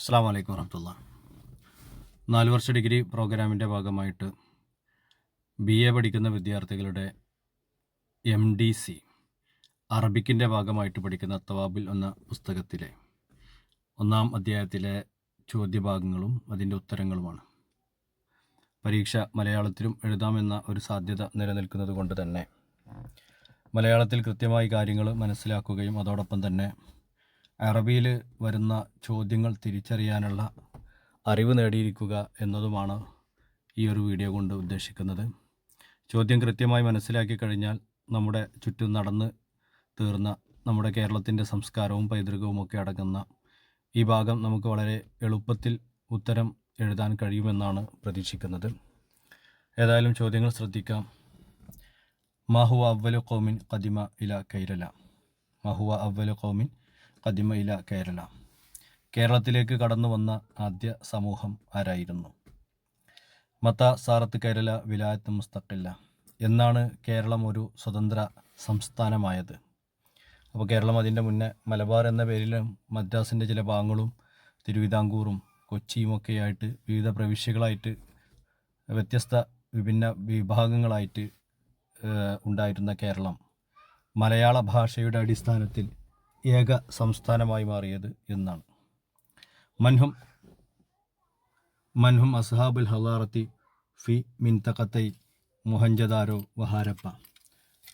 അസ്സാം വലൈക്കും വറഹമുല്ല നാല് വർഷ ഡിഗ്രി പ്രോഗ്രാമിന്റെ ഭാഗമായിട്ട് ബി എ പഠിക്കുന്ന വിദ്യാർത്ഥികളുടെ എം ഡി സി അറബിക്കിന്റെ ഭാഗമായിട്ട് പഠിക്കുന്ന തവാബിൽ എന്ന പുസ്തകത്തിലെ ഒന്നാം അധ്യായത്തിലെ ചോദ്യഭാഗങ്ങളും അതിന്റെ ഉത്തരങ്ങളുമാണ്. പരീക്ഷ മലയാളത്തിലും എഴുതാമെന്ന ഒരു സാധ്യത നിലനിൽക്കുന്നത് കൊണ്ട് തന്നെ മലയാളത്തിൽ കൃത്യമായി കാര്യങ്ങൾ മനസ്സിലാക്കുകയും അതോടൊപ്പം തന്നെ അറബിയിൽ വരുന്ന ചോദ്യങ്ങൾ തിരിച്ചറിയാനുള്ള അറിവ് നേടിയിരിക്കുക എന്നതുമാണ് ഈ ഒരു വീഡിയോ കൊണ്ട് ഉദ്ദേശിക്കുന്നത്. ചോദ്യം കൃത്യമായി മനസ്സിലാക്കി കഴിഞ്ഞാൽ നമ്മുടെ ചുറ്റും നടന്ന് തീർന്ന നമ്മുടെ കേരളത്തിന്റെ സംസ്കാരവും പൈതൃകവും ഒക്കെ അടങ്ങുന്ന ഈ ഭാഗം നമുക്ക് വളരെ എളുപ്പത്തിൽ ഉത്തരം എഴുതാൻ കഴിയുമെന്നാണ് പ്രതീക്ഷിക്കുന്നത്. ഏതായാലും ചോദ്യങ്ങൾ ശ്രദ്ധിക്കാം. മാഹുവ അവലു കൗമിൻ കദിമ ഇല കൈരല? മഹുവ അവലു കൗമിൻ കദിമ ഇല കേരള. കേരളത്തിലേക്ക് കടന്നു വന്ന ആദ്യ സമൂഹം ആരായിരുന്നു? മത്ത സാറത്ത് കേരള വിലായത്ത് മുസ്തഖില്ല എന്നാണ് കേരളം ഒരു സ്വതന്ത്ര സംസ്ഥാനമായത്. അപ്പോൾ കേരളം അതിന്റെ മുന്നേ മലബാർ എന്ന പേരിൽ മദ്രാസിന്റെ ചില ഭാഗങ്ങളും തിരുവിതാംകൂറും കൊച്ചിയുമൊക്കെയായിട്ട് വിവിധ പ്രവിശ്യകളായിട്ട് വ്യത്യസ്ത വിഭിന്ന വിഭാഗങ്ങളായിട്ട് ഉണ്ടായിരുന്ന കേരളം. മലയാള ഭാഷയുടെ അടിസ്ഥാനത്തിൽ ഏക സംസ്ഥാനമായി മാറിയത് എന്നാണ്. മൻഹും മൻഹും അസ്ഹാബുൽ ഹലാറത്തി ഫി മിൻതഖത്തൈ മോഹൻജദാരോ വഹാരപ്പ.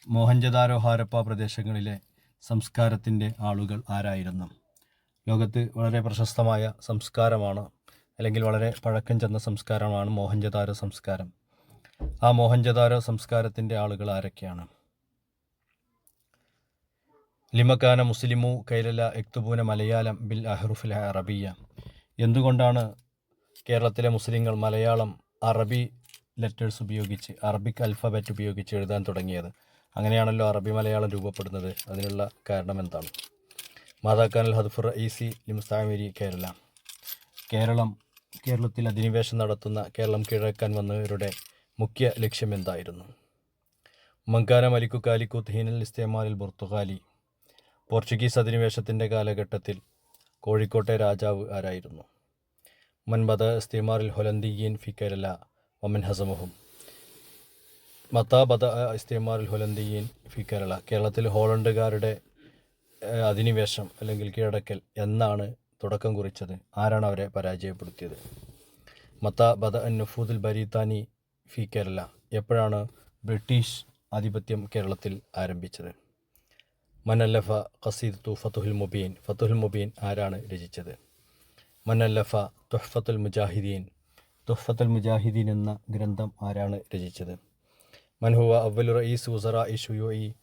മോഹൻജദാരോ ഹാരപ്പ പ്രദേശങ്ങളിലെ സംസ്കാരത്തിന്റെ ആളുകൾ ആരായിരുന്നു? ലോകത്ത് വളരെ പ്രശസ്തമായ സംസ്കാരമാണ് അല്ലെങ്കിൽ വളരെ പഴക്കം ചെന്ന സംസ്കാരമാണ് മോഹൻജദാരോ സംസ്കാരം. ആ മോഹൻജദാരോ സംസ്കാരത്തിന്റെ ആളുകൾ ആരൊക്കെയാണ്? ലിമക്കാന മുസ്ലിമു കൈലല എക്തുബൂന മലയാളം ബിൽ അഹ്റുഫിൽ അറബിയ. എന്തുകൊണ്ടാണ് കേരളത്തിലെ മുസ്ലിങ്ങൾ മലയാളം അറബി ലെറ്റേഴ്സ് ഉപയോഗിച്ച് അറബിക് അൽഫബറ്റ് ഉപയോഗിച്ച് എഴുതാൻ തുടങ്ങിയത്? അങ്ങനെയാണല്ലോ അറബി മലയാളം രൂപപ്പെടുന്നത്. അതിനുള്ള കാരണം എന്താണ്? മാതാക്കാനൽ ഹദ്ഫുർ ഈസി ലിംസ്താമിരി കേരള. കേരളം കേരളത്തിൽ അധിനിവേശം നടത്തുന്ന കേരളം കീഴടക്കാൻ വന്നവരുടെ മുഖ്യ ലക്ഷ്യം എന്തായിരുന്നു? മങ്കാന മലിക്കു കാലിക്കു ഹീനൽ ഇസ്തേമാലിൽ ബുർത്തുഖാലി പോർച്ചുഗീസ് അധിനിവേശത്തിന്റെ കാലഘട്ടത്തിൽ കോഴിക്കോട്ടെ രാജാവ് ആരായിരുന്നു? മുൻപത് ഇസ്തിമാറിൽ ഹൊലന്തിയീൻ ഫിക്കരല വമൻ ഹസമുഹും. മത്താബദ ഇസ്തിമാറിൽ ഹൊലന്തിയീൻ ഫിക്കരള കേരള കേരളത്തിൽ ഹോളണ്ടുകാരുടെ അധിനിവേശം അല്ലെങ്കിൽ കീഴടക്കൽ എന്നാണ് തുടക്കം കുറിച്ചത്. ആരാണ് അവരെ പരാജയപ്പെടുത്തിയത്? മത്ത ബദ നഫൂദുൽ ബരീത്താനി ഫി കേരള എപ്പോഴാണ് ബ്രിട്ടീഷ് ആധിപത്യം കേരളത്തിൽ ആരംഭിച്ചത്? മനല്ലഫ ഖസീദത്തു ഫത്തുഹുൽ മുബീൻ. ഫത്തുഹുൽ മുബീൻ ആരാണ് രചിച്ചത്? മനല്ലഫ തുഹ്ഫത്തുൽ മുജാഹിദീൻ. തുഹ്ഫത്തുൽ മുജാഹിദീൻ എന്ന ഗ്രന്ഥം ആരാണ് രചിച്ചത്? മൻഹുവ അവ്വലു റയീസ് ഉസറ ഇ ഷുയോയി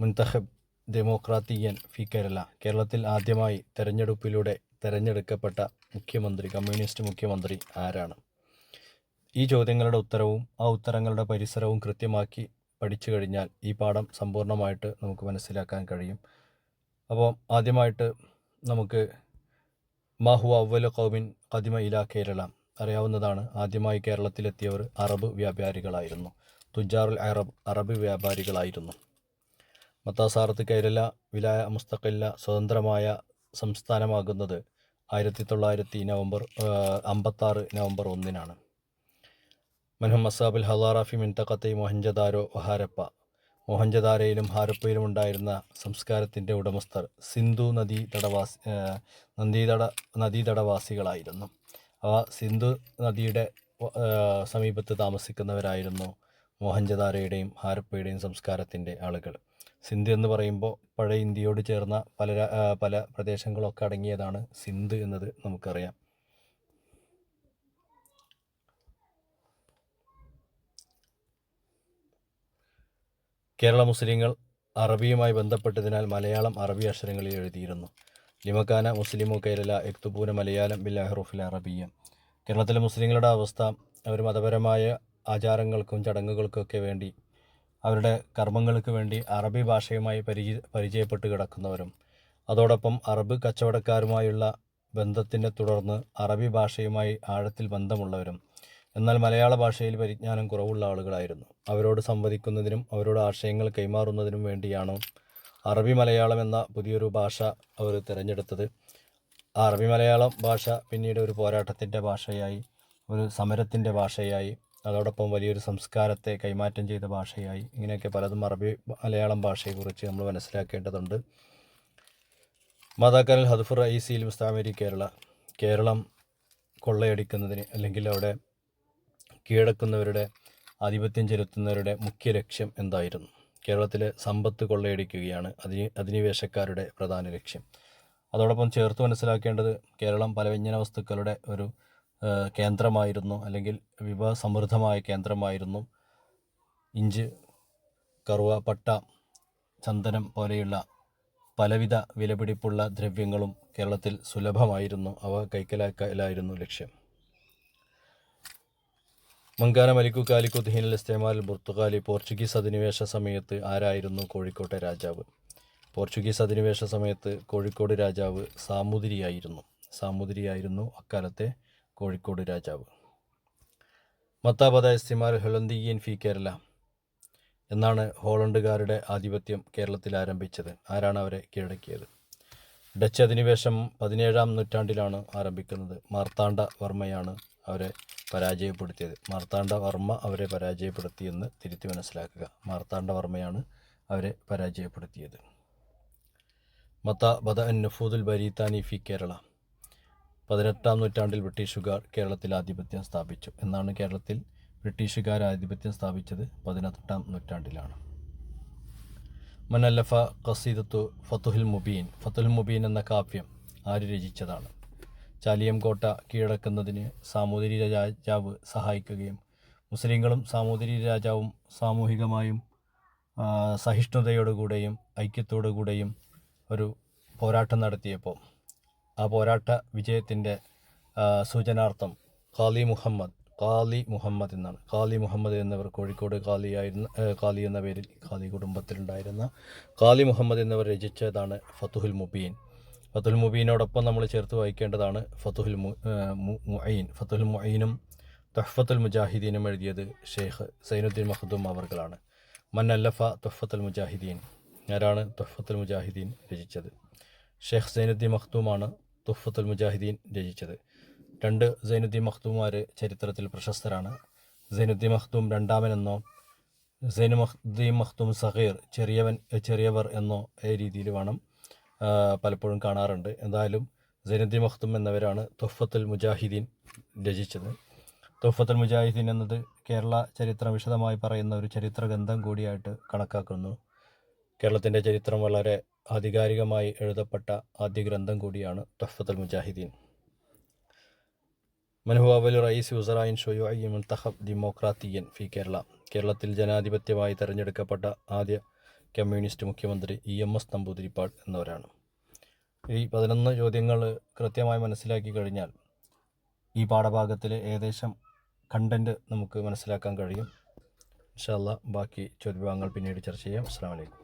മുൻതഹബ് ഡെമോക്രാത്തിയൻ ഫി കേരള. കേരളത്തിൽ ആദ്യമായി തെരഞ്ഞെടുപ്പിലൂടെ തെരഞ്ഞെടുക്കപ്പെട്ട മുഖ്യമന്ത്രി കമ്മ്യൂണിസ്റ്റ് മുഖ്യമന്ത്രി ആരാണ്? ഈ ചോദ്യങ്ങളുടെ ഉത്തരവും ആ ഉത്തരങ്ങളുടെ പരിസരവും കൃത്യമാക്കി പഠിച്ചു കഴിഞ്ഞാൽ ഈ പാഠം സമ്പൂർണമായിട്ട് നമുക്ക് മനസ്സിലാക്കാൻ കഴിയും. അപ്പോൾ ആദ്യമായിട്ട് നമുക്ക് മാഹു അവല കൗമിൻ കദിമ ഇല കേരള അറിയാവുന്നതാണ്. ആദ്യമായി കേരളത്തിലെത്തിയവർ അറബ് വ്യാപാരികളായിരുന്നു. തുജാറുൽ അറബ് അറബ് വ്യാപാരികളായിരുന്നു. മത്താസാറത്ത് കേരള വിലായ മുസ്തഖില്ല സ്വതന്ത്രമായ സംസ്ഥാനമാകുന്നത് ആയിരത്തി തൊള്ളായിരത്തി നവംബർ അമ്പത്താറ് നവംബർ ഒന്നിനാണ്. മൻഹം മസാബിൽ ഹലാറാഫി മിൻതക്കത്തെ മൊഹഞ്ചദാരോ ഹാരപ്പ മൊഹഞ്ചദാരയിലും ഹാരപ്പയിലും ഉണ്ടായിരുന്ന സംസ്കാരത്തിന്റെ ഉടമസ്ഥർ സിന്ധു നദീ തടവാസി നദീതട നദീതടവാസികളായിരുന്നു അവ സിന്ധു നദിയുടെ സമീപത്ത് താമസിക്കുന്നവരായിരുന്നു മോഹൻജദാരയുടെയും ഹാരപ്പയുടെയും സംസ്കാരത്തിന്റെ ആളുകൾ. സിന്ധു എന്ന് പറയുമ്പോൾ പഴയ ഇന്ത്യയോട് ചേർന്ന പല പല പ്രദേശങ്ങളൊക്കെ അടങ്ങിയതാണ് സിന്ധ് എന്നത് നമുക്കറിയാം. കേരള മുസ്ലിങ്ങൾ അറബിയുമായി ബന്ധപ്പെട്ടതിനാൽ മലയാളം അറബി അക്ഷരങ്ങളിൽ എഴുതിയിരുന്നു. ലിമക്കാന മുസ്ലിമു കേരള എക്തുപൂന മലയാളം ബിൽ അഹ്റുഫിൽ അറബിയ. കേരളത്തിലെ മുസ്ലിങ്ങളുടെ അവസ്ഥ അവർ മതപരമായ ആചാരങ്ങൾക്കും ചടങ്ങുകൾക്കൊക്കെ വേണ്ടി അവരുടെ കർമ്മങ്ങൾക്ക് വേണ്ടി അറബി ഭാഷയുമായി പരിചയ പരിചയപ്പെട്ട് കിടക്കുന്നവരും അതോടൊപ്പം അറബ് കച്ചവടക്കാരുമായുള്ള ബന്ധത്തിനെ തുടർന്ന് അറബി ഭാഷയുമായി ആഴത്തിൽ ബന്ധമുള്ളവരും എന്നാൽ മലയാള ഭാഷയിൽ പരിജ്ഞാനം കുറവുള്ള ആളുകളായിരുന്നു. അവരോട് സംവദിക്കുന്നതിനും അവരോട് ആശയങ്ങൾ കൈമാറുന്നതിനും വേണ്ടിയാണ് അറബി മലയാളം എന്ന പുതിയൊരു ഭാഷ അവർ തിരഞ്ഞെടുത്തത്? അറബി മലയാളം ഭാഷ പിന്നീട് ഒരു പോരാട്ടത്തിന്റെ ഭാഷയായി ഒരു സമരത്തിന്റെ ഭാഷയായി അതോടൊപ്പം വലിയൊരു സംസ്കാരത്തെ കൈമാറ്റം ചെയ്ത ഭാഷയായി. ഇങ്ങനെയൊക്കെ പലതും അറബി മലയാളം ഭാഷയെക്കുറിച്ച് നമ്മൾ മനസ്സിലാക്കേണ്ടതുണ്ട്. മാതാക്കാനിൽ ഹദഫുർ ഐസിയിൽ മുസ്താമേരി കേരള കേരളം കൊള്ളയടിക്കുന്നതിന് അല്ലെങ്കിൽ അവിടെ കീഴടക്കുന്നവരുടെ ആധിപത്യം ചെലുത്തുന്നവരുടെ മുഖ്യ ലക്ഷ്യം എന്തായിരുന്നു? കേരളത്തിലെ സമ്പത്ത് കൊള്ളയടിക്കുകയാണ് അധിനി അധിനിവേശക്കാരുടെ പ്രധാന ലക്ഷ്യം. അതോടൊപ്പം ചേർത്ത് മനസ്സിലാക്കേണ്ടത് കേരളം പലവ്യഞ്ജന വസ്തുക്കളുടെ ഒരു കേന്ദ്രമായിരുന്നു അല്ലെങ്കിൽ വിഭവസമൃദ്ധമായ കേന്ദ്രമായിരുന്നു. ഇഞ്ച് കറുവ പട്ട ചന്ദനം പോലെയുള്ള പലവിധ വിലപിടിപ്പുള്ള ദ്രവ്യങ്ങളും കേരളത്തിൽ സുലഭമായിരുന്നു. അവ കൈക്കലാക്കലായിരുന്നു ലക്ഷ്യം. മങ്കാന മലിക്കു കാലിക്കുദ്ദീനിൽ ഇസ്തേമാൽ പുർത്തുഗാലി പോർച്ചുഗീസ് അധിനിവേശ സമയത്ത് ആരായിരുന്നു കോഴിക്കോട്ടെ രാജാവ്? പോർച്ചുഗീസ് അധിനിവേശ സമയത്ത് കോഴിക്കോട് രാജാവ് സാമൂതിരിയായിരുന്നു സാമൂതിരിയായിരുന്നു അക്കാലത്തെ കോഴിക്കോട് രാജാവ്. മത്താബദ ഇസ്തിമാൽ ഹൊലന്തിയൻ ഫി കേരള എന്നാണ് ഹോളണ്ടുകാരുടെ ആധിപത്യം കേരളത്തിൽ ആരംഭിച്ചത്. ആരാണ് അവരെ കീഴടക്കിയത്? ഡച്ച് അധിനിവേശം പതിനേഴാം നൂറ്റാണ്ടിലാണ് ആരംഭിക്കുന്നത്. മാർത്താണ്ഡ വർമ്മയാണ് അവരെ പരാജയപ്പെടുത്തിയത്. മാർത്താണ്ഡവർമ്മ അവരെ പരാജയപ്പെടുത്തിയെന്ന് തിരുത്തി മനസ്സിലാക്കുക. മാർത്താണ്ഡവർമ്മയാണ് അവരെ പരാജയപ്പെടുത്തിയത്. മത ബദ നഫൂദുൽ ബരീത്താനി ഫി കേരള. പതിനെട്ടാം നൂറ്റാണ്ടിൽ ബ്രിട്ടീഷുകാർ കേരളത്തിൽ ആധിപത്യം സ്ഥാപിച്ചു. എന്നാണ് കേരളത്തിൽ ബ്രിട്ടീഷുകാർ ആധിപത്യം സ്ഥാപിച്ചത് പതിനെട്ടാം നൂറ്റാണ്ടിലാണ്. മനല്ലഫ ഖസീദത്തു ഫത്തുഹുൽ മുബീൻ. ഫത്തുൽ മുബീൻ എന്ന കാവ്യം ആര് രചിച്ചതാണ്? ചാലിയം കോട്ട കീഴടക്കുന്നതിന് സാമൂതിരി രാജാവ് സഹായിക്കുകയും മുസ്ലിങ്ങളും സാമൂതിരി രാജാവും സാമൂഹികമായും സഹിഷ്ണുതയോടുകൂടെയും ഐക്യത്തോടുകൂടെയും ഒരു പോരാട്ടം നടത്തിയപ്പോൾ ആ പോരാട്ട വിജയത്തിന്റെ സൂചനാർത്ഥം ഖാലി മുഹമ്മദ് ഖാലി മുഹമ്മദ് എന്നാണ്. ഖാലി മുഹമ്മദ് എന്നിവർ കോഴിക്കോട് ഖാലി ആയിരുന്ന ഖാലി എന്ന പേരിൽ ഖാലി കുടുംബത്തിലുണ്ടായിരുന്ന ഖാലി മുഹമ്മദ് എന്നിവർ രചിച്ചതാണ് ഫത്തുഹുൽ മുബീൻ. ഫത്തുൽ മുബീനോടൊപ്പം നമ്മൾ ചേർത്ത് വായിക്കേണ്ടതാണ് മു- മുഅീൻ ഫത്തുൽ മുഅീനും തൊഹഫത്തുൽ മുജാഹിദീനും എഴുതിയത് ഷെയ്ഖ് സൈനുദ്ദീൻ മഖ്ദൂം അവർകളാണ്. മന്നല്ലഫ തുഹ്ഫത്തുൽ മുജാഹിദീൻ. ആരാണ് തൊഹഫത്തുൽ മുജാഹിദീൻ രചിച്ചത്? ഷെയ്ഖ് സൈനുദ്ദീൻ മഖ്ദൂമാണ് തൊഹഫത്തുൽ മുജാഹിദീൻ രചിച്ചത്. രണ്ട് സൈനുദ്ദീൻ മഖ്ദൂമാർ ചരിത്രത്തിൽ പ്രശസ്തരാണ്. സൈനുദ്ദീൻ മഖ്ദൂം രണ്ടാമനെന്നോ സൈനു മഖ്ദീം സഹീർ ചെറിയവൻ ചെറിയവർ എന്നോ രീതിയിൽ വേണം പലപ്പോഴും കാണാറുണ്ട്. എന്തായാലും സൈനുദ്ദീൻ മഹ്തും എന്നവരാണ് തൊഫത്തുൽ മുജാഹിദീൻ രചിച്ചത്. തൊഫത്തുൽ മുജാഹിദീൻ എന്നത് കേരള ചരിത്രം വിശദമായി പറയുന്ന ഒരു ചരിത്ര ഗ്രന്ഥം കൂടിയായിട്ട് കണക്കാക്കുന്നു. കേരളത്തിന്റെ ചരിത്രം വളരെ ആധികാരികമായി എഴുതപ്പെട്ട ആദ്യ ഗ്രന്ഥം കൂടിയാണ് തൊഫത്തുൽ മുജാഹിദീൻ. മൻഹുവാബലു റയീസ് യുസറായിൻ ഷൊയുഐ മുൻതഹബ് ഡെമോക്രാത്തിയൻ ഫി കേരള. കേരളത്തിൽ ജനാധിപത്യമായി തെരഞ്ഞെടുക്കപ്പെട്ട ആദ്യ കമ്മ്യൂണിസ്റ്റ് മുഖ്യമന്ത്രി ഇ എം എസ് നമ്പൂതിരിപ്പാട് എന്നിവരാണ്. ഈ പതിനൊന്ന് ചോദ്യങ്ങൾ കൃത്യമായി മനസ്സിലാക്കി കഴിഞ്ഞാൽ ഈ പാഠഭാഗത്തിൽ ഏകദേശം കണ്ടന്റ് നമുക്ക് മനസ്സിലാക്കാൻ കഴിയും. ഇൻഷാല്ല ബാക്കി ചോദ്യഭാഗങ്ങൾ പിന്നീട് ചർച്ച ചെയ്യാം. അസ്സാം വലൈക്കും